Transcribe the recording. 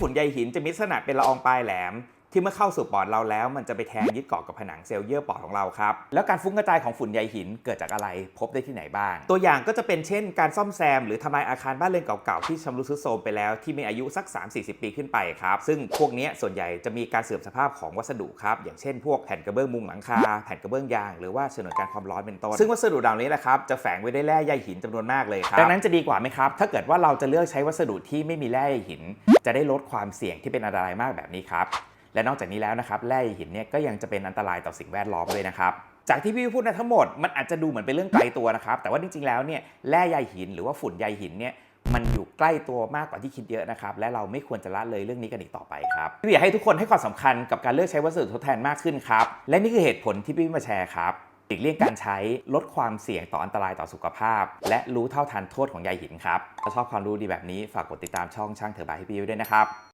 ฝุ่นใยหินจะมีลักษณะเป็นละอองปลายแหลม ที่เมื่อเข้าสู่ปอดเราแล้ว มันจะไปแทงยึดเกาะกับผนังเซลล์เยื่อปอดของเราครับแล้วการฟุ้งกระจายของฝุ่นใยหินเกิดจากอะไรพบได้ที่ไหนบ้าง ตัวอย่างก็จะเป็นเช่น การซ่อมแซม หรือทำลายอาคารบ้านเรือนเก่าๆที่ชำรุดทรุดโทรมไปแล้วที่มีอายุสัก 3-40 ปีขึ้นไปครับซึ่งพวกนี้ส่วนใหญ่จะมีการเสื่อมสภาพของวัสดุครับอย่างเช่นพวกแผ่นกระเบื้องมุงหลังคาแผ่นกระเบื้องยางหรือว่าฉนวนการความร้อนเป็นต้นซึ่งวัสดุเหล่านี้แหละครับจะแฝงไว้ด้วยแร่ใยหินจำนวนมากเลยครับดังนั้นจะดีกว่าไหมครับถ้าเกิดว่าเราจะเลือกใช้วัสดุที่ไม่มีแร่ใยหิน จะได้ลดความเสี่ยงที่เป็นอันตรายมากแบบนี้ครับ และนอกจากนี้แล้วนะครับแร่หินเนี่ยก็ยังจะเป็นอันตรายต่อสิ่งแวดล้อมด้วยนะครับจากที่พี่พูดนะทั้งหมดมันอาจจะดูเหมือนเป็นเรื่องไกลตัวนะครับแต่ว่าจริงๆแล้วเนี่ยแร่ใยหินหรือว่าฝุ่นใยหินเนี่ยมันอยู่ใกล้ตัวมากกว่าที่คิดเยอะนะครับ และเราไม่ควรจะละเลยเรื่องนี้กันอีกต่อไปครับพี่อยากให้ทุกคนให้ความสำคัญกับการเลือกใช้วัสดุทดแทนมากขึ้นครับ และนี่คือเหตุผลที่พี่มาแชร์ครับ หลีกเลี่ยงการใช้ลดความเสี่ยงต่ออันตรายต่อสุขภาพ และรู้เท่าทันโทษของใยหินครับถ้าชอบความรู้ดีแบบนี้ฝากกดติดตามช่องช่างเถอบายให้พี่ด้วยนะครับ